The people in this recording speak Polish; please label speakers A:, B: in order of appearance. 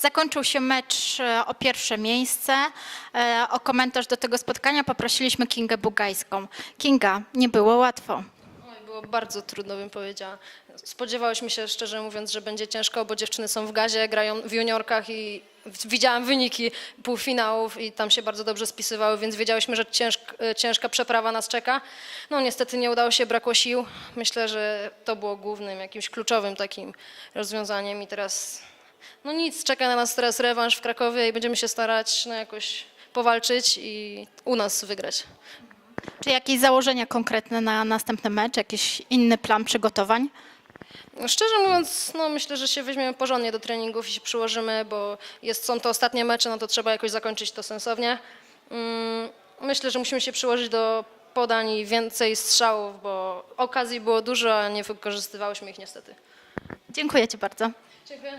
A: Zakończył się mecz e, o pierwsze miejsce. E, O komentarz do tego spotkania poprosiliśmy Kingę Bugajską. Kinga, nie było łatwo.
B: Było bardzo trudno, bym powiedziała. Spodziewałyśmy się, szczerze mówiąc, że będzie ciężko, bo dziewczyny są w gazie, grają w juniorkach i widziałam wyniki półfinałów i tam się bardzo dobrze spisywały, więc wiedziałyśmy, że ciężk, ciężka przeprawa nas czeka. No niestety nie udało się, brakło sił. Myślę, że to było głównym, jakimś kluczowym takim rozwiązaniem i teraz no nic, czeka na nas teraz rewanż w Krakowie i będziemy się starać no, jakoś powalczyć i u nas wygrać.
A: Czy jakieś założenia konkretne na następny mecz, jakiś inny plan przygotowań?
B: Szczerze mówiąc, no myślę, że się weźmiemy porządnie do treningów i się przyłożymy, bo jest, są to ostatnie mecze, no to trzeba jakoś zakończyć to sensownie. Mm, Myślę, że musimy się przyłożyć do podań i więcej strzałów, bo okazji było dużo, a nie wykorzystywałyśmy ich niestety.
A: Dziękuję Ci bardzo.
B: Dziękuję.